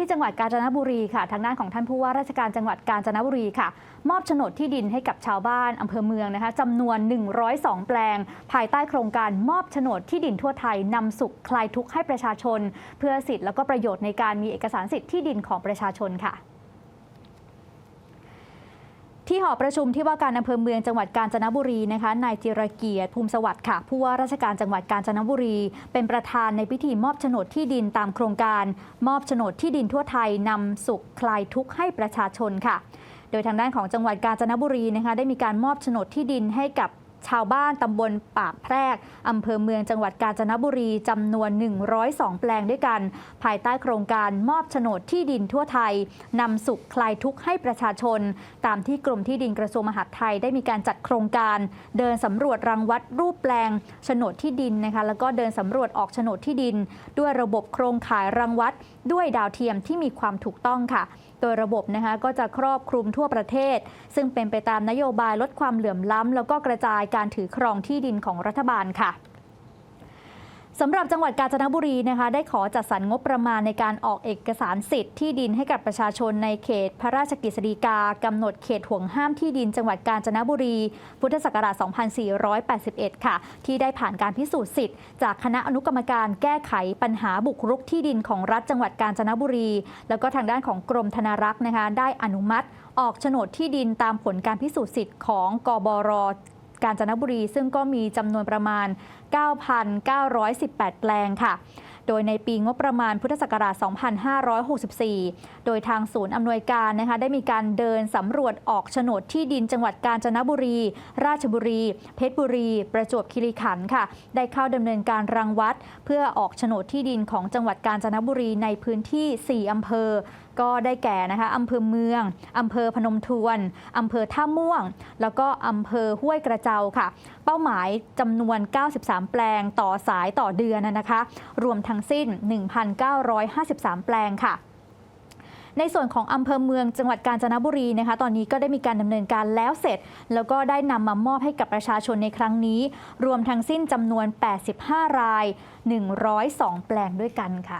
ที่จังหวัดกาญจนบุรีค่ะ ทางด้านของท่านผู้ว่าราชการจังหวัดกาญจนบุรีค่ะ มอบโฉนดที่ดินให้กับชาวบ้านอำเภอเมืองนะคะจำนวน 102 แปลง ภายใต้โครงการมอบโฉนดที่ดินทั่วไทยนำสุขคลายทุกข์ให้ประชาชน เพื่อสิทธิแล้วก็ประโยชน์ในการมีเอกสารสิทธิ์ที่ดินของประชาชนค่ะ ที่หอประชุมที่ว่าการอำเภอเมืองจังหวัดกาญจนบุรีนะคะนายจิรเกียรติภูมิสวัสดิ์ค่ะผู้ว่าราชการจังหวัดกาญจนบุรี เป็นประธานในพิธีมอบโฉนดที่ดินตามโครงการ มอบโฉนดที่ดินทั่วไทยนำสุขคลายทุกข์ให้ประชาชนค่ะ โดยทางด้านของจังหวัดกาญจนบุรีนะคะได้มีการมอบโฉนดที่ดินให้กับ ชาวบ้านตำบลป่าแพรกอำเภอเมืองจังหวัดกาญจนบุรีจำนวน 102 แปลงด้วยกัน ภายใต้โครงการมอบโฉนดที่ดินทั่วไทยนำสุขคลายทุกข์ให้ประชาชน ตามที่กรมที่ดินกระทรวงมหาดไทยได้มีการจัดโครงการ เดินสำรวจรังวัดรูปแปลงโฉนดที่ดินนะคะแล้วก็เดินสำรวจออกโฉนดที่ดิน ด้วยระบบโครงข่ายรังวัดด้วยดาวเทียมที่มีความถูกต้องค่ะ โดยระบบนะคะก็จะครอบคลุมทั่วประเทศ ซึ่งเป็นไปตามนโยบายลดความเหลื่อมล้ำ แล้วก็กระจายการถือครองที่ดินของรัฐบาลค่ะ สำหรับจังหวัดกาญจนบุรีนะคะได้ขอจัดสรรงบประมาณในการออกเอกสารสิทธิ์ที่ดินให้กับประชาชนในเขตพระราชกฤษฎีกากำหนดเขตห่วงห้ามที่ดินจังหวัดกาญจนบุรี พุทธศักราช 2481 ค่ะ ที่ได้ผ่านการพิสูจน์สิทธิ์จากคณะอนุกรรมการแก้ไขปัญหาบุกรุกที่ดินของรัฐจังหวัดกาญจนบุรี แล้วก็ทางด้านของกรมธนารักษ์นะคะได้อนุมัติออกโฉนดที่ดินตามผลการพิสูจน์สิทธิ์ของกบร กาญจนบุรี ซึ่งก็มีจำนวนประมาณ 9,918 แปลงค่ะ โดยในปีงบประมาณพุทธศักราช 2564 โดยทางศูนย์อำนวยการนะคะได้มีการเดินสำรวจออกโฉนดที่ดินจังหวัดกาญจนบุรี ราชบุรี เพชรบุรี ประจวบคีรีขันธ์ค่ะ ได้เข้าดำเนินการรังวัด เพื่อออกโฉนดที่ดินของจังหวัดกาญจนบุรีในพื้นที่ 4 อำเภอก็ได้แก่นะคะอำเภอเมืองอำเภอพนมทวนอำเภอท่าม่วง แล้วก็อำเภอห้วยกระเจ้าค่ะ เป้าหมายจำนวน 93 แปลงต่อสายต่อเดือนนะคะ รวมทั้งสิ้น 1,953 แปลงค่ะในส่วนของอำเภอเมืองจังหวัดกาญจนบุรีนะคะ ตอนนี้ก็ได้มีการดำเนินการแล้วเสร็จ แล้วก็ได้นำมามอบให้กับประชาชนในครั้งนี้ รวมทั้งสิ้นจำนวน 85 ราย 102 แปลงด้วยกันค่ะ